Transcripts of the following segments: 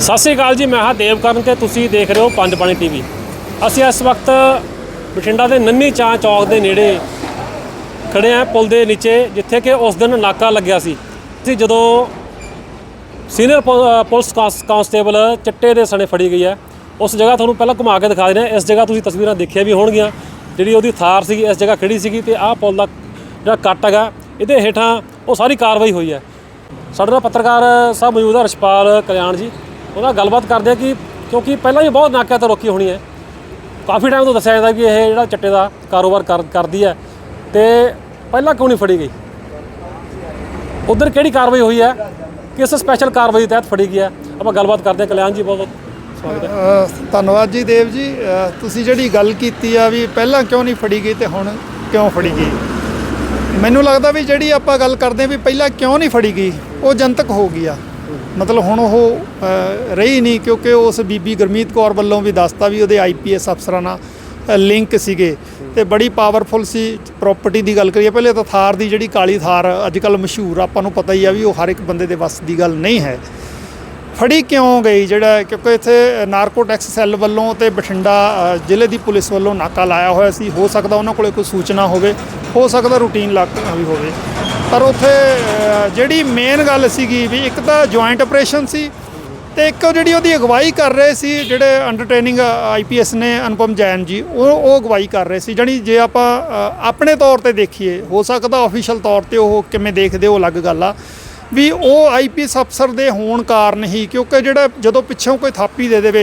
ਸਤਿ ਸ੍ਰੀ ਅਕਾਲ ਜੀ, ਮੈਂ ਹਾਂ ਦੇਵਕਰਨ ਤੇ ਤੁਸੀਂ ਦੇਖ ਰਹੇ ਹੋ ਪੰਜ ਪਾਣੀ ਟੀਵੀ। ਅਸੀਂ ਇਸ ਵਕਤ ਬਠਿੰਡਾ ਦੇ ਨੰਨੀ ਚਾਂ ਚੌਕ ਦੇ ਨੇੜੇ ਖੜੇ ਆ ਪੁਲ ਦੇ ਨੀਚੇ, ਜਿੱਥੇ ਕਿ ਉਸ ਦਿਨ ਨਾਕਾ ਲੱਗਿਆ ਸੀ। ਅਸੀਂ ਜਦੋਂ ਸੀਨੀਅਰ ਪੁਲਿਸ ਕਾਂਸ- ਕਾਂਸਟੇਬਲ ਚਿੱਟੇ ਦੇ ਸਣੇ ਫੜੀ ਗਈ ਹੈ, ਉਸ ਜਗ੍ਹਾ ਤੁਹਾਨੂੰ ਪਹਿਲਾਂ ਘੁਮਾ ਕੇ ਦਿਖਾ ਦਿੰਦੇ ਹਾਂ। ਇਸ ਜਗ੍ਹਾ ਤੁਸੀਂ ਤਸਵੀਰਾਂ ਦੇਖੀਆਂ ਵੀ ਹੋਣਗੀਆਂ, ਜਿਹੜੀ ਉਹਦੀ ਥਾਰ ਸੀਗੀ, ਇਸ ਜਗ੍ਹਾ ਖੜੀ ਸੀਗੀ ਤੇ ਆਹ ਪੁਲ ਦਾ ਜਿਹੜਾ ਕੱਟ ਹੈਗਾ, ਇਹਦੇ ਹੇਠਾਂ ਉਹ ਸਾਰੀ ਕਾਰਵਾਈ ਹੋਈ ਹੈ। ਸਾਡੇ ਨਾਲ ਪੱਤਰਕਾਰ ਸਾਹਿਬ ਮੌਜੂਦ ਹੈ ਰਛਪਾਲ ਕਲਿਆਣ ਜੀ। ਉਹਨਾਂ ਗੱਲਬਾਤ ਕਰਦੇ ਆ ਕਿ ਕਿਉਂਕਿ ਪਹਿਲਾਂ ਵੀ ਬਹੁਤ ਨਾਕਿਆਂ ਤੋਂ ਰੋਕੀ ਹੋਣੀ ਹੈ। ਕਾਫੀ ਟਾਈਮ ਤੋਂ ਦੱਸਿਆ ਜਾਂਦਾ ਕਿ ਇਹ ਜਿਹੜਾ ਚੱਟੇ ਦਾ ਕਾਰੋਬਾਰ ਕਰ- ਕਰਦੀ ਹੈ ਤੇ ਪਹਿਲਾਂ ਕਿਉਂ ਨਹੀਂ ਫੜੀ ਗਈ? ਉਧਰ ਕਿਹੜੀ ਕਾਰਵਾਈ ਹੋਈ ਹੈ? ਕਿਸ ਸਪੈਸ਼ਲ ਕਾਰਵਾਈ ਤਹਿਤ ਫੜੀ ਗਈ ਹੈ? ਆਪਾਂ ਗੱਲਬਾਤ ਕਰਦੇ ਹਾਂ। ਕਲਿਆਣ ਜੀ ਬਹੁਤ ਬਹੁਤ ਸਵਾਗਤ ਹੈ। ਧੰਨਵਾਦ ਜੀ ਦੇਵ ਜੀ। ਤੁਸੀਂ ਜਿਹੜੀ ਗੱਲ ਕੀਤੀ ਆ ਵੀ ਪਹਿਲਾਂ ਕਿਉਂ ਨਹੀਂ ਫੜੀ ਗਈ ਤੇ ਹੁਣ ਕਿਉਂ ਫੜੀ ਗਈ? ਮੈਨੂੰ ਲੱਗਦਾ ਵੀ ਜਿਹੜੀ ਆਪਾਂ ਗੱਲ ਕਰਦੇ ਵੀ ਪਹਿਲਾਂ ਕਿਉਂ ਨਹੀਂ ਫੜੀ ਗਈ, ਉਹ ਜਨਤਕ ਹੋ ਗਈ ਆ। ਮਤਲਬ ਹੁਣ ਉਹ ਰਹੀ ਨਹੀਂ ਕਿਉਂਕਿ ਉਸ ਬੀਬੀ ਗੁਰਮੀਤ ਕੌਰ ਵੱਲੋਂ ਵੀ ਦੱਸਤਾ ਵੀ ਉਹਦੇ ਆਈਪੀਐਸ ਅਫਸਰਾਂ ਨਾਲ ਲਿੰਕ ਸੀਗੇ। ਤੇ ਬੜੀ ਪਾਵਰਫੁਲ ਸੀ ਪ੍ਰਾਪਰਟੀ ਦੀ ਗੱਲ ਕਰੀਏ। ਪਹਿਲੇ ਤਾਂ ਥਾਰ ਦੀ ਜਿਹੜੀ ਕਾਲੀ ਥਾਰ ਅੱਜ ਕੱਲ ਮਸ਼ਹੂਰ ਆ, ਆਪਾਂ ਨੂੰ ਪਤਾ ਹੀ ਆ ਵੀ ਉਹ ਹਰ ਇੱਕ ਬੰਦੇ ਦੇ ਵੱਸ ਦੀ ਗੱਲ ਨਹੀਂ ਹੈ। ਫੜੀ ਕਿਉਂ ਗਈ? ਜਿਹੜਾ ਕਿਉਂਕਿ ਇੱਥੇ ਨਾਰਕੋ ਟੈਕਸ ਸੈੱਲ ਵੱਲੋਂ ਤੇ ਬਠਿੰਡਾ ਜ਼ਿਲ੍ਹੇ ਦੀ ਪੁਲਿਸ ਵੱਲੋਂ ਨਾਕਾ ਲਾਇਆ ਹੋਇਆ ਸੀ। ਹੋ ਸਕਦਾ ਉਹਨਾਂ ਕੋਲੇ ਕੋਈ ਸੂਚਨਾ ਹੋਵੇ। ਹੋ ਸਕਦਾ ਰੂਟੀਨ ਲੱਗ ਵੀ ਹੋਵੇ। ਪਰ ਉੱਥੇ ਜਿਹੜੀ ਮੇਨ ਗੱਲ ਸੀਗੀ ਵੀ ਇੱਕ ਤਾਂ ਜੁਆਇੰਟ ਆਪਰੇਸ਼ਨ ਸੀ ਤੇ ਇੱਕ ਜਿਹੜੀ ਉਹਦੀ ਅਗਵਾਈ ਕਰ ਰਹੇ ਸੀ, ਜਿਹੜੇ ਅੰਡਰ ਟ੍ਰੇਨਿੰਗ ਆਈਪੀਐਸ ਨੇ ਅਨੁਪਮ ਜੈਨ ਜੀ, ਉਹ ਉਹ ਅਗਵਾਈ ਕਰ ਰਹੇ ਸੀ। ਜਾਣੀ ਜੇ ਆਪਾਂ ਆਪਣੇ ਤੌਰ ਤੇ ਦੇਖੀਏ, ਹੋ ਸਕਦਾ ਅਫੀਸ਼ੀਅਲ ਤੌਰ ਤੇ ਉਹ ਕਿਵੇਂ ਦੇਖਦੇ, ਉਹ ਅਲੱਗ ਗੱਲ ਆ। ਵੀ ਉਹ ਆਈਪੀਐਸ ਅਫਸਰ ਦੇ ਹੋਣ ਕਾਰਨ ਹੀ ਕਿਉਂਕਿ ਜਿਹੜਾ ਜਦੋਂ ਪਿੱਛੋਂ ਕੋਈ ਥਾਪੀ ਦੇ ਦੇਵੇ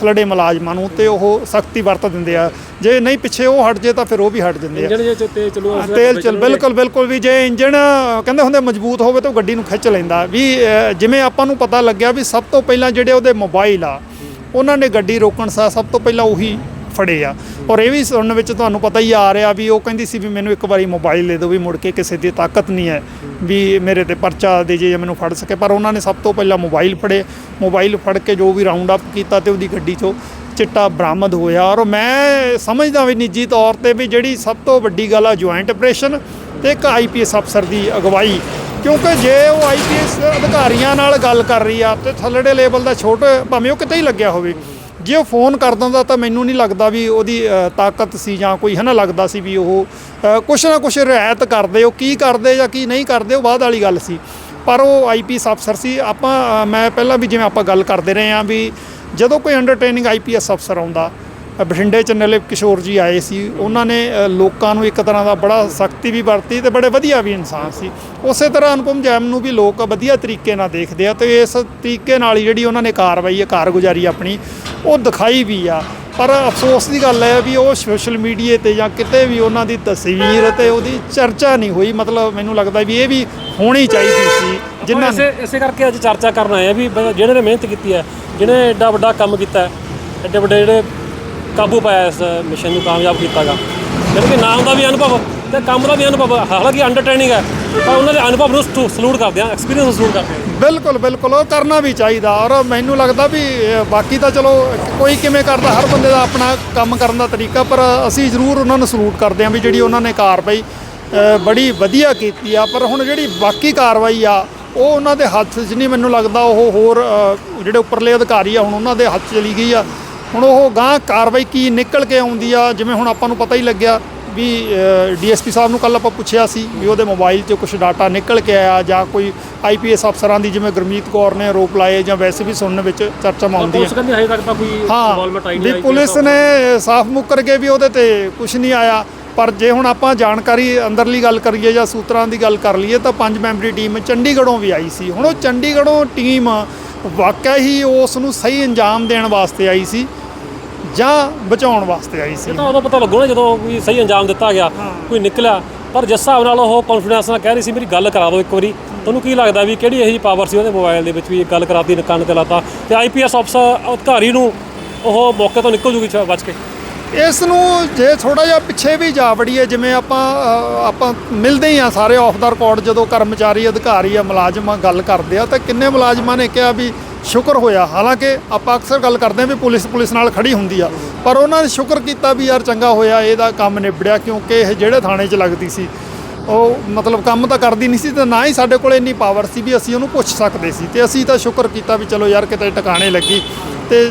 ਥਲੜੇ ਮੁਲਾਜ਼ਮਾਂ ਨੂੰ ਤੇ ਉਹ ਸਖਤੀ ਵਰਤ ਦਿੰਦੇ ਆ। ਜੇ ਨਹੀਂ ਪਿੱਛੇ ਉਹ ਹਟ ਜੇ ਤਾਂ ਫਿਰ ਉਹ ਵੀ ਹਟ ਜਾਂਦੇ ਆ। ਇੰਜਣ ਜੇ ਤੇ ਚਲੋ ਹਾਂ, ਤੇਲ ਚਲ ਬਿਲਕੁਲ ਬਿਲਕੁਲ ਵੀ ਜੇ ਇੰਜਣ ਕਹਿੰਦੇ ਹੁੰਦੇ ਮਜ਼ਬੂਤ ਹੋਵੇ ਤਾਂ ਗੱਡੀ ਨੂੰ ਖਿੱਚ ਲੈਂਦਾ। ਵੀ ਜਿਵੇਂ ਆਪਾਂ ਨੂੰ ਪਤਾ ਲੱਗਿਆ ਵੀ ਸਭ ਤੋਂ ਪਹਿਲਾਂ ਜਿਹੜੇ ਉਹਦੇ ਮੋਬਾਈਲ ਆ ਉਹਨਾਂ ਨੇ ਗੱਡੀ ਰੋਕਣ ਸਾ ਸਭ ਤੋਂ ਪਹਿਲਾਂ ਉਹੀ ਫੜੇ ਆ। ਔਰ ਇਹ ਵੀ ਸੁਣਨ ਵਿੱਚ ਤੁਹਾਨੂੰ ਪਤਾ ਹੀ ਆ ਰਿਹਾ ਵੀ ਉਹ ਕਹਿੰਦੀ ਸੀ ਵੀ ਮੈਨੂੰ ਇੱਕ ਵਾਰੀ ਮੋਬਾਈਲ ਦੇ ਦਿਓ ਵੀ ਮੁੜ ਕੇ ਕਿਸੇ ਦੀ ਤਾਕਤ ਨਹੀਂ ਹੈ ਵੀ ਮੇਰੇ ਤੇ ਪਰਚਾ ਦੇ ਜੇ ਜਾਂ ਮੈਨੂੰ ਫੜ ਸਕੇ। ਪਰ ਉਹਨਾਂ ਨੇ ਸਭ ਤੋਂ ਪਹਿਲਾਂ ਮੋਬਾਈਲ ਫੜੇ। ਮੋਬਾਈਲ ਫੜ ਕੇ ਜੋ ਵੀ ਰਾਉਂਡ ਅਪ ਕੀਤਾ ਤੇ ਉਹਦੀ ਗੱਡੀ 'ਚੋਂ ਚਿੱਟਾ ਬਰਾਮਦ ਹੋਇਆ। ਔਰ ਮੈਂ ਸਮਝਦਾ ਵੀ ਨਿੱਜੀ ਤੌਰ ਤੇ ਵੀ ਜਿਹੜੀ ਸਭ ਤੋਂ ਵੱਡੀ ਗੱਲ ਆ ਜੁਆਇੰਟ ਆਪਰੇਸ਼ਨ ਤੇ ਇੱਕ ਆਈਪੀਐਸ ਅਫਸਰ ਦੀ ਅਗਵਾਈ। ਕਿਉਂਕਿ ਜੇ ਉਹ ਆਈਪੀਐਸ ਅਧਿਕਾਰੀਆਂ ਨਾਲ ਗੱਲ ਕਰ ਰਹੀ ਆ ਤੇ ਥੱਲੜੇ ਲੈਵਲ ਦਾ ਛੋਟੇ ਭਾਵੇਂ ਉਹ ਕਿਤੇ ਹੀ ਲੱਗਿਆ ਹੋਵੇ। ਜੇ ਉਹ ਫੋਨ ਕਰ ਦਿੰਦਾ ਤਾਂ ਮੈਨੂੰ ਨਹੀਂ ਲੱਗਦਾ ਵੀ ਉਹਦੀ ਤਾਕਤ ਸੀ ਜਾਂ ਕੋਈ ਹੈ ਨਾ ਲੱਗਦਾ ਸੀ ਵੀ ਉਹ ਕੁਛ ਨਾ ਕੁਛ ਰਿਆਇਤ ਕਰਦੇ, ਉਹ ਕੀ ਕਰਦੇ ਜਾਂ ਕੀ ਨਹੀਂ ਕਰਦੇ, ਉਹ ਬਾਅਦ ਵਾਲੀ ਗੱਲ ਸੀ। ਪਰ ਉਹ ਆਈਪੀਐਸ ਅਫਸਰ ਸੀ। ਆਪਾਂ ਮੈਂ ਪਹਿਲਾਂ ਵੀ ਜਿਵੇਂ ਆਪਾਂ ਗੱਲ ਕਰਦੇ ਰਹੇ ਹਾਂ ਵੀ ਜਦੋਂ ਕੋਈ ਅੰਡਰ ਟ੍ਰੇਨਿੰਗ ਆਈਪੀਐਸ ਅਫਸਰ ਆਉਂਦਾ ਬਠਿੰਡੇ ਚ ਨਲਿਪ ਕਿਸ਼ੋਰ ਜੀ ਆਏ ਸੀ। ਉਹਨਾਂ ਨੇ ਲੋਕਾਂ ਨੂੰ ਇੱਕ ਤਰ੍ਹਾਂ ਦਾ ਬੜਾ ਸਖਤੀ ਵੀ ਵਰਤੀ ਤੇ ਬੜੇ ਵਧੀਆ ਵੀ ਇਨਸਾਨ ਸੀ। ਉਸੇ ਤਰ੍ਹਾਂ ਅਨੁਪਮ ਜੈਮ ਨੂੰ ਵੀ ਲੋਕ ਵਧੀਆ ਤਰੀਕੇ ਨਾਲ ਦੇਖਦੇ ਆ ਤੇ ਇਸ ਤਰੀਕੇ ਨਾਲ ਹੀ ਜਿਹੜੀ ਉਹਨਾਂ ਨੇ ਕਾਰਵਾਈ ਹੈ ਕਾਰਗੁਜ਼ਾਰੀ ਆਪਣੀ ਉਹ ਦਿਖਾਈ ਵੀ ਆ। ਪਰ ਅਫਸੋਸ ਦੀ ਗੱਲ ਹੈ ਵੀ ਉਹ ਸੋਸ਼ਲ ਮੀਡੀਆ ਤੇ ਜਾਂ ਕਿਤੇ ਵੀ ਉਹਨਾਂ ਦੀ ਤਸਵੀਰ ਤੇ ਉਹਦੀ ਚਰਚਾ ਨਹੀਂ ਹੋਈ। ਮਤਲਬ ਮੈਨੂੰ ਲੱਗਦਾ ਵੀ ਇਹ ਵੀ ਹੋਣੀ ਚਾਹੀਦੀ ਸੀ ਜਿਨ੍ਹਾਂ ਨੇ ਇਸੇ ਕਰਕੇ ਅੱਜ ਚਰਚਾ ਕਰਨ ਆਏ ਆ ਵੀ ਜਿਹਨੇ ਨੇ ਮਿਹਨਤ ਕੀਤੀ ਹੈ ਜਿਹਨੇ ਐਡਾ ਵੱਡਾ ਕੰਮ ਕੀਤਾ ਐਡੇ ਵੱਡੇ ਜਿਹੜੇ ਕਾਬੂ ਪਾਇਆ ਇਸ ਮਿਸ਼ਨ ਨੂੰ ਕਾਮਯਾਬ ਕੀਤਾਗਾ। ਜਿਹੜੇ ਕਿ ਨਾਮ ਦਾ ਵੀ ਅਨੁਭਵ ਤੇ ਕੰਮ ਦਾ ਵੀ ਅਨੁਭਵ ਹਾਲਾਂਕਿ ਅੰਡਰ ਟ੍ਰੇਨਿੰਗ ਹੈ, ਪਰ ਉਹਨਾਂ ਦੇ ਅਨੁਭਵ ਨੂੰ ਸਲੂਟ ਕਰਦੇ ਆ ਐਕਸਪੀਰੀਅੰਸ ਨੂੰ ਸਲੂਟ ਕਰਦੇ ਆ ਬਿਲਕੁਲ ਬਿਲਕੁਲ, ਉਹ ਕਰਨਾ ਵੀ ਚਾਹੀਦਾ ਔਰ ਮੈਨੂੰ ਲੱਗਦਾ ਵੀ ਬਾਕੀ ਤਾਂ ਚਲੋ ਕੋਈ ਕਿਵੇਂ ਕਰਦਾ, ਹਰ ਬੰਦੇ ਦਾ ਆਪਣਾ ਕੰਮ ਕਰਨ ਦਾ ਤਰੀਕਾ, ਪਰ ਅਸੀਂ ਜ਼ਰੂਰ ਉਹਨਾਂ ਨੂੰ ਸਲੂਟ ਕਰਦੇ ਹਾਂ ਵੀ ਜਿਹੜੀ ਉਹਨਾਂ ਨੇ ਕਾਰਵਾਈ ਬੜੀ ਵਧੀਆ ਕੀਤੀ ਆ। ਪਰ ਹੁਣ ਜਿਹੜੀ ਬਾਕੀ ਕਾਰਵਾਈ ਆ, ਉਹ ਉਹਨਾਂ ਦੇ ਹੱਥ 'ਚ ਨਹੀਂ ਮੈਨੂੰ ਲੱਗਦਾ, ਉਹ ਹੋਰ ਜਿਹੜੇ ਉੱਪਰਲੇ ਅਧਿਕਾਰੀ ਆ, ਹੁਣ ਉਹਨਾਂ ਦੇ ਹੱਥ ਚਲੀ ਗਈ ਆ। ਹੁਣ ਉਹ ਗਾਂ ਕਾਰਵਾਈ ਕੀ ਨਿਕਲ ਕੇ ਆਉਂਦੀ ਆ ਜਿਵੇਂ ਹੁਣ ਆਪਾਂ ਨੂੰ ਪਤਾ ਹੀ ਲੱਗਿਆ ਵੀ ਡੀਐਸਪੀ ਸਾਹਿਬ ਨੂੰ ਕੱਲ ਆਪਾਂ ਪੁੱਛਿਆ ਸੀ ਵੀ ਉਹਦੇ ਮੋਬਾਈਲ 'ਚ ਕੁਝ ਡਾਟਾ ਨਿਕਲ ਕੇ ਆਇਆ ਜਾਂ ਕੋਈ ਆਈਪੀਐਸ ਅਫਸਰਾਂ ਦੀ ਜਿਵੇਂ ਗੁਰਮੀਤ ਕੌਰ ਨੇ ਆਰੋਪ ਲਾਏ ਜਾਂ ਵੈਸੇ ਵੀ ਸੁਣਨ ਵਿੱਚ ਚਰਚਾ ਆਉਂਦੀ ਹੈ ਕਹਿੰਦੀ ਹਜੇ ਤੱਕ ਤਾਂ ਕੋਈ ਇਨਵੋਲਵਮੈਂਟ ਆਈ ਹਾਂ ਨਹੀਂ ਵੀ ਪੁਲਿਸ ਨੇ ਸਾਫ਼ ਮੁੱਕਰ ਕੇ ਵੀ ਉਹਦੇ ਤੇ ਕੁਝ ਨਹੀਂ ਆਇਆ। ਪਰ ਜੇ ਹੁਣ ਆਪਾਂ ਜਾਣਕਾਰੀ ਅੰਦਰਲੀ ਗੱਲ ਕਰੀਏ ਜਾਂ ਸੂਤਰਾਂ ਦੀ ਗੱਲ ਕਰ ਲਈਏ ਤਾਂ ਪੰਜ ਮੈਂਬਰੀ ਟੀਮ ਚੰਡੀਗੜ੍ਹੋਂ ਵੀ ਆਈ ਸੀ। ਹੁਣ ਉਹ ਚੰਡੀਗੜ੍ਹੋਂ ਟੀਮ ਵਾਕਿਆ ਹੀ ਉਸ ਨੂੰ ਸਹੀ ਅੰਜਾਮ ਦੇਣ ਵਾਸਤੇ ਆਈ ਸੀ ਜਾਂ ਬਚਾਉਣ ਵਾਸਤੇ ਆਈ ਸੀ। ਇਹ ਤਾਂ ਉਦੋਂ ਪਤਾ ਲੱਗੂ ਨਾ ਜਦੋਂ ਕੋਈ ਸਹੀ ਅੰਜਾਮ ਦਿੱਤਾ ਗਿਆ ਕੋਈ ਨਿਕਲਿਆ। ਪਰ ਜਿਸ ਹਿਸਾਬ ਨਾਲ ਉਹ ਕੌਨਫੀਡੈਂਸ ਨਾਲ ਕਹਿ ਰਹੀ ਸੀ ਮੇਰੀ ਗੱਲ ਕਰਾ ਦਿਓ ਇੱਕ ਵਾਰੀ। ਤੁਹਾਨੂੰ ਕੀ ਲੱਗਦਾ ਵੀ ਕਿਹੜੀ ਇਹੋ ਪਾਵਰ ਸੀ ਉਹਦੇ ਮੋਬਾਈਲ ਦੇ ਵਿੱਚ ਵੀ ਇਹ ਗੱਲ ਕਰਾਤੀ ਕੰਨ ਤੇ ਲਾਤਾ ਤੇ ਆਈਪੀਐਸ ਅਫਸਰ ਅਧਿਕਾਰੀ ਨੂੰ ਉਹ ਮੌਕੇ ਤੋਂ ਨਿਕਲ ਜੂਗੀ ਬਚ ਕੇ? ਇਸ ਨੂੰ ਜੇ ਥੋੜਾ ਜਿਹਾ ਪਿੱਛੇ ਵੀ ਜਾ ਵੜੀਏ, ਜਿਵੇਂ ਆਪਾਂ ਆਪਾਂ ਮਿਲਦੇ ਹੀ ਆ ਸਾਰੇ ਆਫ ਦਾ ਰਿਕਾਰਡ ਜਦੋਂ ਕਰਮਚਾਰੀ, ਅਧਿਕਾਰੀ ਆ ਮੁਲਾਜ਼ਮਾਂ ਗੱਲ ਕਰਦੇ ਆ, ਤਾਂ ਕਿੰਨੇ ਮੁਲਾਜ਼ਮਾਂ ਨੇ ਕਿਹਾ ਵੀ ਸ਼ੁਕਰ ਹੋਇਆ। ਹਾਲਾਂਕਿ ਆਪਾਂ ਅਕਸਰ ਗੱਲ ਕਰਦੇ ਆ ਵੀ ਪੁਲਿਸ ਪੁਲਿਸ ਨਾਲ ਖੜੀ ਹੁੰਦੀ ਆ, ਪਰ ਉਹਨਾਂ ਨੇ ਸ਼ੁਕਰ ਕੀਤਾ ਵੀ ਯਾਰ ਚੰਗਾ ਹੋਇਆ, ਇਹਦਾ ਕੰਮ ਨਿਬੜਿਆ, ਕਿਉਂਕਿ ਇਹ ਜਿਹੜੇ ਥਾਣੇ 'ਚ ਲੱਗਦੀ ਸੀ। ਉਹ ਮਤਲਬ ਕੰਮ ਤਾਂ ਕਰਦੀ ਨਹੀਂ ਸੀ ਤੇ ਨਾ ਹੀ ਸਾਡੇ ਕੋਲ ਇੰਨੀ ਪਾਵਰ ਸੀ ਵੀ ਅਸੀਂ ਉਹਨੂੰ ਪੁੱਛ ਸਕਦੇ ਸੀ ਤੇ ਅਸੀਂ ਤਾਂ ਸ਼ੁਕਰ ਕੀਤਾ ਵੀ ਚਲੋ ਯਾਰ ਕਿਤੇ ਟਿਕਾਣੇ ਲੱਗੀ ਤੇ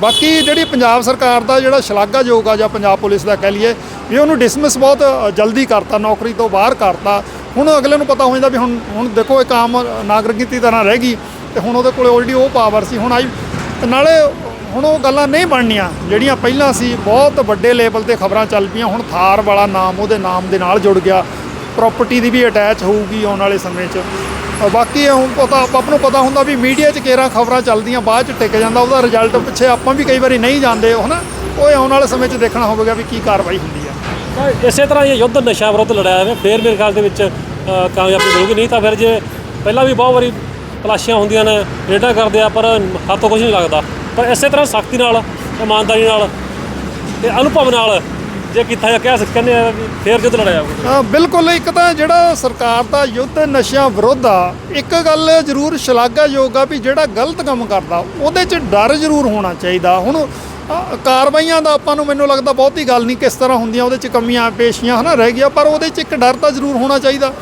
ਬਾਕੀ ਜਿਹੜੀ ਪੰਜਾਬ ਸਰਕਾਰ ਦਾ ਜਿਹੜਾ ਸ਼ਲਾਘਾਯੋਗ ਆ ਜਾਂ ਪੰਜਾਬ ਪੁਲਿਸ ਦਾ ਕਹਿ ਲਈਏ ਵੀ ਉਹਨੂੰ ਡਿਸਮਿਸ ਬਹੁਤ ਜਲਦੀ ਕਰਤਾ, ਨੌਕਰੀ ਤੋਂ ਬਾਹਰ ਕਰਤਾ। ਹੁਣ ਅਗਲੇ ਨੂੰ ਪਤਾ ਹੋ ਜਾਂਦਾ ਵੀ ਹੁਣ ਹੁਣ ਦੇਖੋ ਇੱਕ ਆਮ ਨਾਗਰਿਕ ਦੀ ਤਰ੍ਹਾਂ ਰਹਿ ਗਈ ਤੇ ਹੁਣ ਉਹਦੇ ਕੋਲ ਆਲਰੇਡੀ ਉਹ ਪਾਵਰ ਸੀ, ਹੁਣ ਆਈ ਨਾਲੇ ਹੁਣ ਉਹ ਗੱਲਾਂ ਨਹੀਂ ਬਣਨੀਆਂ। ਜਿਹੜੀਆਂ ਪਹਿਲਾਂ ਸੀ, ਬਹੁਤ ਵੱਡੇ ਲੈਵਲ ਤੇ ਖਬਰਾਂ ਚੱਲ ਪਈਆਂ। ਹੁਣ ਥਾਰ ਵਾਲਾ ਨਾਮ, ਉਹਦੇ ਨਾਮ ਦੇ ਨਾਲ ਜੁੜ ਗਿਆ। ਪ੍ਰਾਪਰਟੀ ਦੀ ਵੀ ਅਟੈਚ ਹੋਊਗੀ ਆਉਣ ਵਾਲੇ ਸਮੇਂ 'ਚ। ਬਾਕੀ ਹੁਣ ਪਤਾ, ਆਪਾਂ ਨੂੰ ਪਤਾ ਹੁੰਦਾ ਵੀ ਮੀਡੀਆ 'ਚ ਕਿਹੜਾ ਖਬਰਾਂ ਚੱਲਦੀਆਂ, ਬਾਅਦ 'ਚ ਟਿਕ ਜਾਂਦਾ। ਉਹਦਾ ਰਿਜ਼ਲਟ ਪਿੱਛੇ ਆਪਾਂ ਵੀ ਕਈ ਵਾਰੀ ਨਹੀਂ ਜਾਂਦੇ ਹਨਾ? ਉਹ ਆਉਣ ਵਾਲੇ ਸਮੇਂ 'ਚ ਦੇਖਣਾ ਹੋਵੇਗਾ ਵੀ ਕੀ ਕਾਰਵਾਈ ਹੁੰਦੀ ਹੈ ਇਸੇ ਤਰ੍ਹਾਂ ਇਹ ਯੁੱਧ ਨਸ਼ਾ ਵਿਰੁੱਧ ਲੜਾਇਆ ਜਾਵੇ ਫੇਰ ਮੇਰੇ ਖਿਆਲ ਦੇ ਵਿੱਚ ਕਾਮਯਾਬੀ ਮਿਲੂਗੀ ਨਹੀਂ ਤਾਂ ਫਿਰ ਜੇ ਪਹਿਲਾਂ ਵੀ ਬਹੁਤ ਵਾਰੀ ਤਲਾਸ਼ੀਆਂ ਹੁੰਦੀਆਂ ਨੇ, ਰੇਡਾਂ ਕਰਦੇ ਆ, ਪਰ ਹੱਥੋਂ ਕੁਝ ਨਹੀਂ ਲੱਗਦਾ। ਪਰ ਇਸੇ ਤਰ੍ਹਾਂ ਸਖਤੀ ਨਾਲ, ਇਮਾਨਦਾਰੀ ਨਾਲ ਤੇ ਅਨੁਭਵ ਨਾਲ ਜੇ ਕੀਤਾ ਜਾਂ ਕਹਿ ਸਕਦੇ ਆ ਫੇਰ ਯੁੱਧ ਲੜਿਆ ਜਾਊਗਾ। ਬਿਲਕੁਲ ਇੱਕ ਤਾਂ ਜਿਹੜਾ ਸਰਕਾਰ ਦਾ ਯੁੱਧ ਨਸ਼ਿਆਂ ਵਿਰੁੱਧ ਆ, ਇੱਕ ਗੱਲ ਜ਼ਰੂਰ ਸ਼ਲਾਘਾਯੋਗ ਆ ਵੀ ਜਿਹੜਾ ਗਲਤ ਕੰਮ ਕਰਦਾ, ਉਹਦੇ 'ਚ ਡਰ ਜ਼ਰੂਰ ਹੋਣਾ ਚਾਹੀਦਾ। ਹੁਣ ਕਾਰਵਾਈਆਂ ਦਾ ਆਪਾਂ ਨੂੰ ਮੈਨੂੰ ਲੱਗਦਾ ਬਹੁਤੀ ਗੱਲ ਨਹੀਂ ਕਿਸ ਤਰ੍ਹਾਂ ਹੁੰਦੀਆਂ, ਉਹਦੇ 'ਚ ਕਮੀਆਂ, ਪੇਸ਼ੀਆਂ ਹਨਾ ਰਹਿ ਗਿਆ ਪਰ ਉਹਦੇ 'ਚ ਇੱਕ ਡਰ ਤਾਂ ਜ਼ਰੂਰ ਹੋਣਾ ਚਾਹੀਦਾ।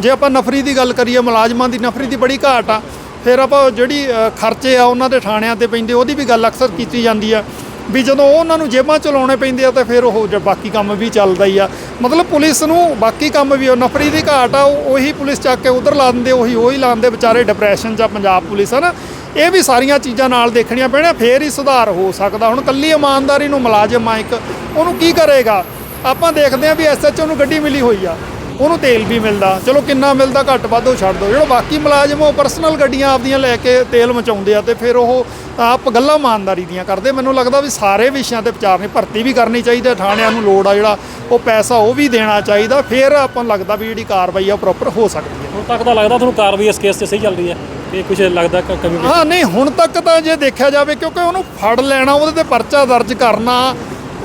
ਜੇ ਆਪਾਂ ਨਫਰੀ ਦੀ ਗੱਲ ਕਰੀਏ, ਮੁਲਾਜ਼ਮਾਂ ਦੀ, ਨਫਰੀ ਦੀ ਬੜੀ ਘਾਟ ਆ ਫਿਰ ਆਪਾਂ ਜਿਹੜੀ ਖਰਚੇ ਆ ਉਹਨਾਂ ਦੇ ਥਾਣਿਆਂ ਤੇ ਪੈਂਦੇ, ਉਹਦੀ ਵੀ ਗੱਲ ਅਕਸਰ ਕੀਤੀ ਜਾਂਦੀ ਆ, ਵੀ ਜਦੋਂ ਉਹਨਾਂ ਨੂੰ ਜੇਬਾਂ 'ਚ ਲਾਉਣੇ ਪੈਂਦੇ ਆ ਤਾਂ ਫਿਰ ਉਹ ਜ- ਬਾਕੀ ਕੰਮ ਵੀ ਚੱਲਦਾ ਹੀ ਆ। ਮਤਲਬ ਪੁਲਿਸ ਨੂੰ ਬਾਕੀ ਕੰਮ ਵੀ ਉਹ ਨਫਰੀ ਦੀ ਘਾਟ ਆ, ਉਹ- ਉਹੀ ਪੁਲਿਸ ਚੱਕ ਕੇ ਉਧਰ ਲਾ ਦਿੰਦੇ, ਉਹੀ ਉਹੀ ਲਾਉਂਦੇ ਵਿਚਾਰੇ ਡਿਪਰੈਸ਼ਨ 'ਚ ਆ, ਪੰਜਾਬ ਪੁਲਿਸ ਹੈ ਨਾ ਇਹ ਵੀ ਸਾਰੀਆਂ ਚੀਜ਼ਾਂ ਨਾਲ ਦੇਖਣੀਆਂ ਪੈਣੀਆਂ, ਫੇਰ ਹੀ ਸੁਧਾਰ ਹੋ ਸਕਦਾ। ਹੁਣ ਕੱਲੀ ਇਮਾਨਦਾਰੀ ਨੂੰ ਮੁਲਾਜ਼ਮ ਆ ਇੱਕ, ਉਹਨੂੰ ਕੀ ਕਰੇਗਾ? ਆਪਾਂ ਦੇਖਦੇ ਆ ਵੀ ਐਸਐਚਓ ਨੂੰ ਗੱਡੀ ਮਿਲੀ ਹੋਈ ਆ। ਉਹਨੂੰ ਤੇਲ ਵੀ ਮਿਲਦਾ। ਚਲੋ ਕਿੰਨਾ ਮਿਲਦਾ ਘੱਟ ਵੱਧ ਉਹ ਛੱਡ ਦੋ ਜਿਹੜਾ ਬਾਕੀ ਮੁਲਾਜ਼ਮ ਉਹ ਪਰਸਨਲ ਗੱਡੀਆਂ ਆਪਦੀਆਂ ਲੈ ਕੇ ਤੇਲ ਮਚਾਉਂਦੇ ਆ ਤੇ ਫਿਰ ਉਹ ਆਪ ਗੱਲਾਂ ਇਮਾਨਦਾਰੀ ਦੀਆਂ ਕਰਦੇ। ਮੈਨੂੰ ਲੱਗਦਾ ਵੀ ਸਾਰੇ ਵਿਸ਼ਿਆਂ ਤੇ ਵਿਚਾਰ ਨਹੀਂ ਭਰਤੀ ਵੀ ਕਰਨੀ ਚਾਹੀਦੀ ਹੈ ਥਾਣਿਆਂ ਨੂੰ ਲੋੜ ਆ ਜਿਹੜਾ ਉਹ ਪੈਸਾ ਉਹ ਵੀ ਦੇਣਾ ਚਾਹੀਦਾ। ਫਿਰ ਆਪਾਂ ਨੂੰ ਲੱਗਦਾ ਵੀ ਜਿਹੜੀ ਕਾਰਵਾਈ ਆ ਪ੍ਰੋਪਰ ਹੋ ਸਕਦੀ ਹੈ। ਹੁਣ ਤੱਕ ਤਾਂ ਲੱਗਦਾ ਤੁਹਾਨੂੰ ਕਾਰਵਾਈ ਇਸ ਕੇਸ 'ਤੇ ਸਹੀ ਚੱਲ ਰਹੀ ਹੈ। ਇਹ ਕੁਝ ਲੱਗਦਾ ਕਮੀ? ਹਾਂ ਨਹੀਂ ਹੁਣ ਤੱਕ ਤਾਂ ਜੇ ਦੇਖਿਆ ਜਾਵੇ ਕਿਉਂਕਿ ਉਹਨੂੰ ਫੜ ਲੈਣਾ ਉਹਦੇ ਤੇ ਪਰਚਾ ਦਰਜ ਕਰਨਾ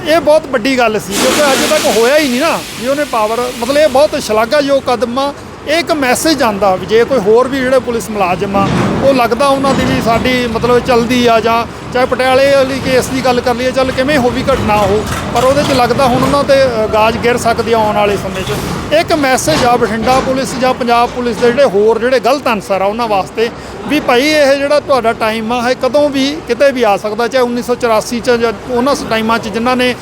ਇਹ ਬਹੁਤ ਵੱਡੀ ਗੱਲ ਸੀ, ਕਿਉਂਕਿ ਅੱਜ ਤੱਕ ਹੋਇਆ ਹੀ ਨਹੀਂ ਨਾ ਵੀ ਉਹਨੇ ਪਾਵਰ ਮਤਲਬ ਇਹ ਬਹੁਤ ਸ਼ਲਾਘਾਯੋਗ ਕਦਮ ਆ। ਇਹ ਇੱਕ ਮੈਸੇਜ ਆਂਦਾ ਵੀ ਜੇ ਕੋਈ ਹੋਰ ਵੀ ਜਿਹੜੇ ਪੁਲਿਸ ਮੁਲਾਜ਼ਮ ਆ ਉਹ ਲੱਗਦਾ ਉਹਨਾਂ ਦੀ ਵੀ ਸਾਡੀ ਮਤਲਬ ਚੱਲਦੀ ਆ ਜਾਂ ਚਾਹੇ ਪਟਿਆਲੇ ਵਾਲੀ ਕੇਸ ਦੀ ਗੱਲ ਕਰ ਲਈਏ, ਚੱਲ ਕਿਵੇਂ ਹੋ ਵੀ ਘਟਨਾ ਹੋ ਪਰ ਉਹਦੇ 'ਚ ਲੱਗਦਾ ਹੁਣ ਉਹਨਾਂ ਤੇ ਗਾਜ ਗਿਰ ਸਕਦੀ ਆ ਆਉਣ ਵਾਲੇ ਸਮੇਂ 'ਚ। ਇੱਕ ਮੈਸੇਜ ਆ ਬਠਿੰਡਾ ਪੁਲਿਸ ਜਾਂ ਪੰਜਾਬ ਪੁਲਿਸ ਦੇ ਜਿਹੜੇ ਹੋਰ ਜਿਹੜੇ ਗਲਤ ਅਨਸਰ ਆ ਉਹਨਾਂ ਵਾਸਤੇ ਵੀ ਭਾਈ ਇਹ ਜਿਹੜਾ ਤੁਹਾਡਾ ਟਾਈਮ ਆ, ਇਹ ਕਦੋਂ ਵੀ ਕਿਤੇ ਵੀ ਆ ਸਕਦਾ, ਚਾਹੇ 1984 ਚ ਜਾਂ ਉਹਨਾਂ ਟਾਈਮਾਂ 'ਚ ਜਿਨ੍ਹਾਂ ਨੇ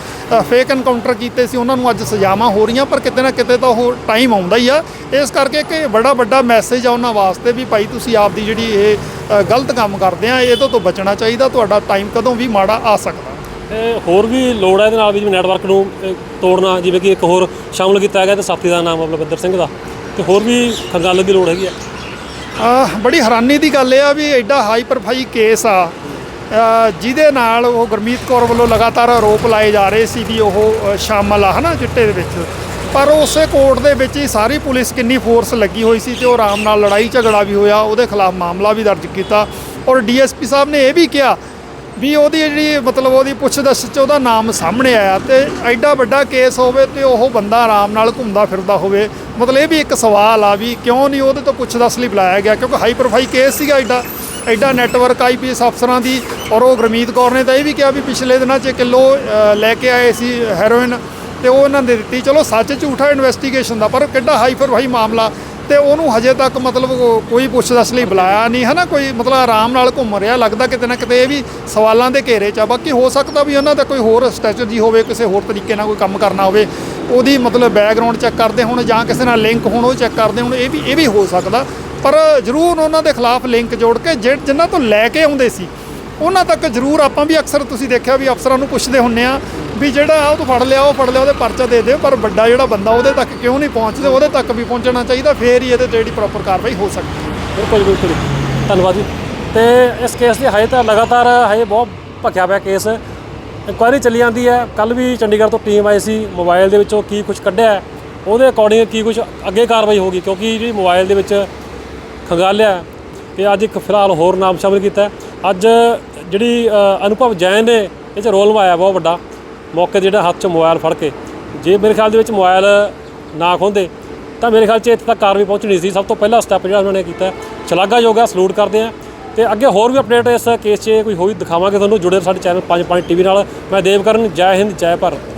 ਫੇਕ ਐਨਕਾਊਂਟਰ ਕੀਤੇ ਸੀ, ਉਹਨਾਂ ਨੂੰ ਅੱਜ ਸਜ਼ਾਵਾਂ ਹੋ ਰਹੀਆਂ, ਪਰ ਕਿਤੇ ਨਾ ਕਿਤੇ ਤਾਂ ਉਹ ਟਾਈਮ ਆਉਂਦਾ ਹੀ ਆ। ਇਸ ਕਰਕੇ ਕਿ ਬੜਾ ਵੱਡਾ ਮੈਸੇਜ ਆ ਉਹਨਾਂ ਵਾਸਤੇ ਵੀ ਭਾਈ ਤੁਸੀਂ ਆਪਦੀ ਜਿਹੜੀ ਇਹ ਗਲਤ ਕੰਮ ਕਰਦੇ ਆ ਇਹ ਤੋਂ ਤੋਂ ਬਚਣਾ ਚਾਹੀਦਾ ਤੁਹਾਡਾ ਟਾਈਮ ਕਦੋਂ ਵੀ ਮਾੜਾ ਆ ਸਕਦਾ। ਹੋਰ ਵੀ ਲੋੜ ਹੈ ਇਹਦੇ ਨਾਲ ਵੀ ਜਿਵੇਂ ਨੈਟਵਰਕ ਨੂੰ ਤੋੜਨਾ ਜਿਵੇਂ ਕਿ ਇੱਕ ਹੋਰ ਸ਼ਾਮਲ ਕੀਤਾ ਗਿਆ ਤੇ ਸਾਥੀ ਦਾ ਨਾਮ ਬਲਵਿੰਦਰ ਸਿੰਘ ਦਾ ਤੇ ਹੋਰ ਵੀ ਖੰਗਾਲਣ ਦੀ ਲੋੜ ਹੈਗੀ ਆ। ਬੜੀ ਹੈਰਾਨੀ ਦੀ ਗੱਲ ਇਹ ਆ ਵੀ ਐਡਾ ਹਾਈ ਪ੍ਰੋਫਾਈਲ ਕੇਸ ਆ। ਜਿਹਦੇ ਨਾਲ ਉਹ ਗੁਰਮੀਤ ਕੌਰ ਵੱਲੋਂ ਲਗਾਤਾਰ ਆਰੋਪ ਲਾਏ ਜਾ ਰਹੇ ਸੀ ਵੀ ਉਹ ਸ਼ਾਮਲ ਆ ਹਨਾ ਚਿੱਟੇ ਦੇ ਵਿੱਚ। ਪਰ ਉਸੇ ਕੋਰਟ ਦੇ ਵਿੱਚ ਹੀ ਸਾਰੀ ਪੁਲਿਸ ਕਿੰਨੀ ਫੋਰਸ ਲੱਗੀ ਹੋਈ ਸੀ ਤੇ ਉਹ ਆਰਾਮ ਨਾਲ ਲੜਾਈ ਝਗੜਾ ਵੀ ਹੋਇਆ, ਉਹਦੇ ਖਿਲਾਫ ਮਾਮਲਾ ਵੀ ਦਰਜ ਕੀਤਾ। ਔਰ ਡੀਐਸਪੀ ਸਾਹਿਬ ਨੇ ਇਹ ਵੀ ਕਿਹਾ ਵੀ ਉਹਦੀ ਜਿਹੜੀ ਮਤਲਬ ਉਹਦੀ ਪੁੱਛਦਛ ਚ ਉਹਦਾ ਨਾਮ ਸਾਹਮਣੇ ਆਇਆ ਤੇ ਐਡਾ ਵੱਡਾ ਕੇਸ ਹੋਵੇ ਤੇ ਉਹ ਬੰਦਾ ਆਰਾਮ ਨਾਲ ਘੁੰਮਦਾ ਫਿਰਦਾ ਹੋਵੇ। ਮਤਲਬ ਇਹ ਵੀ ਇੱਕ ਸਵਾਲ ਆ ਵੀ ਕਿਉਂ ਨਹੀਂ ਉਹਦੇ ਤੋਂ ਪੁੱਛਦਛ ਲਈ ਬੁਲਾਇਆ ਗਿਆ, ਕਿਉਂਕਿ ਹਾਈ ਪ੍ਰੋਫਾਈਲ ਕੇਸ ਸੀਗਾ ਐਡਾ ਐਡਾ ਨੈਟਵਰਕ ਆਈਪੀਐਸ ਅਫਸਰਾਂ ਦੀ। ਔਰ ਉਹ ਗੁਰਮੀਤ ਕੌਰ ਨੇ ਤਾਂ ਇਹ ਵੀ ਕਿਹਾ ਵੀ ਪਿਛਲੇ ਦਿਨਾਂ 'ਚ ਕਿਲੋ ਲੈ ਕੇ ਆਏ ਸੀ ਹੈਰੋਇਨ ਤੇ ਉਹ ਇਹਨਾਂ ਨੇ ਦਿੱਤੀ। ਚਲੋ, ਸੱਚ ਝੂਠਾ ਇਨਵੈਸਟੀਗੇਸ਼ਨ ਦਾ, ਪਰ ਕਿੱਡਾ ਹਾਈ ਫਰਵਾਈ ਮਾਮਲਾ। ਤੇ ਉਹਨੂੰ ਹਜੇ ਤੱਕ ਮਤਲਬ ਕੋ- ਕੋਈ ਪੁੱਛਦਛ ਲਈ ਬੁਲਾਇਆ ਨਹੀਂ ਹੈ ਨਾ ਕੋਈ ਮਤਲਬ ਆਰਾਮ ਨਾਲ ਘੁੰਮ ਰਿਹਾ, ਲੱਗਦਾ ਕਿਤੇ ਨਾ ਕਿਤੇ ਇਹ ਵੀ ਸਵਾਲਾਂ ਦੇ ਘੇਰੇ 'ਚ ਆ। ਬਾਕੀ ਹੋ ਸਕਦਾ ਵੀ ਉਹਨਾਂ ਦਾ ਕੋਈ ਹੋਰ ਸਟ੍ਰੈਟਜੀ ਹੋਵੇ, ਕਿਸੇ ਹੋਰ ਤਰੀਕੇ ਨਾਲ ਕੋਈ ਕੰਮ ਕਰਨਾ ਹੋਵੇ। ਉਹਦੀ ਮਤਲਬ ਬੈਕਗ੍ਰਾਉਂਡ ਚੈੱਕ ਕਰਦੇ ਹੁਣ ਜਾਂ ਕਿਸੇ ਨਾਲ ਲਿੰਕ ਹੋਣ, ਉਹ ਚੈੱਕ ਕਰਦੇ ਹੁਣ, ਇਹ ਵੀ ਇਹ ਵੀ ਹੋ ਸਕਦਾ। ਪਰ ਜ਼ਰੂਰ ਉਹਨਾਂ ਦੇ ਖਿਲਾਫ ਲਿੰਕ ਜੋੜ ਕੇ ਜਿਹ- ਜਿਨ੍ਹਾਂ ਤੋਂ ਲੈ ਕੇ ਆਉਂਦੇ ਸੀ ਉਹਨਾਂ ਤੱਕ ਜ਼ਰੂਰ ਆਪਾਂ ਵੀ ਅਕਸਰ ਤੁਸੀਂ ਦੇਖਿਆ ਵੀ ਅਫਸਰਾਂ ਨੂੰ ਪੁੱਛਦੇ ਹੁੰਨੇ ਆ ਵੀ ਜਿਹੜਾ ਉਹ ਤੋਂ ਫੜ ਲਿਆ, ਉਹ ਫੜ ਲਿਆ, ਉਹਦੇ ਪਰਚਾ ਦੇ ਦਿਓ, ਪਰ ਵੱਡਾ ਜਿਹੜਾ ਬੰਦਾ ਉਹਦੇ ਤੱਕ ਕਿਉਂ ਨਹੀਂ ਪਹੁੰਚਦੇ? ਉਹਦੇ ਤੱਕ ਵੀ ਪਹੁੰਚਣਾ ਚਾਹੀਦਾ, ਫੇਰ ਹੀ ਇਹਦੇ ਤੇ ਜਿਹੜੀ ਪ੍ਰੋਪਰ ਕਾਰਵਾਈ ਹੋ ਸਕਦੀ ਹੈ। ਬਿਲਕੁਲ ਬਿਲਕੁਲ ਧੰਨਵਾਦ ਜੀ। ਤੇ ਇਸ ਕੇਸ ਦੀ ਹਜੇ ਤਾਂ ਲਗਾਤਾਰ ਹਜੇ ਬਹੁਤ ਭਖਿਆ ਪਿਆ ਕੇਸ ਇਨਕੁਆਇਰੀ ਚੱਲੀ ਜਾਂਦੀ ਹੈ। ਕੱਲ ਵੀ ਚੰਡੀਗੜ੍ਹ ਤੋਂ ਟੀਮ ਆਈ ਸੀ ਮੋਬਾਈਲ ਦੇ ਵਿੱਚੋਂ ਕੀ ਕੁਝ ਕੱਢਿਆ ਉਹਦੇ ਅਕੋਰਡਿੰਗ ਕੀ ਕੁਝ ਅੱਗੇ ਕਾਰਵਾਈ ਹੋਗੀ ਕਿਉਂਕਿ ਜਿਹੜੀ ਮੋਬਾਈਲ ਦੇ ਵਿੱਚ ਖੰਗਾਲਿਆ ਤੇ ਅੱਜ ਇੱਕ ਫਿਲਹਾਲ ਹੋਰ ਨਾਮ ਸ਼ਾਮਿਲ ਕੀਤਾ ਅੱਜ ਜਿਹੜੀ ਅਨੁਭਵ ਜੈਨ ਨੇ ਇਹ 'ਚ ਰੋਲ ਨਿਭਾਇਆ ਬਹੁਤ ਵੱਡਾ। ਮੌਕੇ ਤੇ ਜਿਹੜਾ ਹੱਥ 'ਚ ਮੋਬਾਈਲ ਫੜ ਕੇ, ਜੇ ਮੇਰੇ ਖਿਆਲ ਦੇ ਵਿੱਚ ਮੋਬਾਈਲ ਨਾ ਖੋਂਦੇ ਤਾਂ ਮੇਰੇ ਖਿਆਲ 'ਚ ਇੱਥੇ ਤੱਕ ਕਾਰ ਵੀ ਪਹੁੰਚਣੀ ਸੀ। ਸਭ ਤੋਂ ਪਹਿਲਾ ਸਟੈਪ ਜਿਹੜਾ ਉਹਨਾਂ ਨੇ ਕੀਤਾ, ਸ਼ਲਾਘਾਯੋਗ ਹੈ ਸਲੂਟ ਕਰਦੇ ਆ। ਤੇ ਅੱਗੇ ਹੋਰ ਵੀ ਅਪਡੇਟ ਇਸ ਕੇਸ 'ਚ ਕੋਈ ਹੋਈ ਦਿਖਾਵਾਂਗੇ ਤੁਹਾਨੂੰ। ਜੁੜੇ ਸਾਡੇ ਚੈਨਲ 5 5 ਟੀਵੀ ਨਾਲ। ਮੈਂ ਦੇਵਕਰਨ ਜੈ ਹਿੰਦ, ਜੈ ਭਾਰਤ।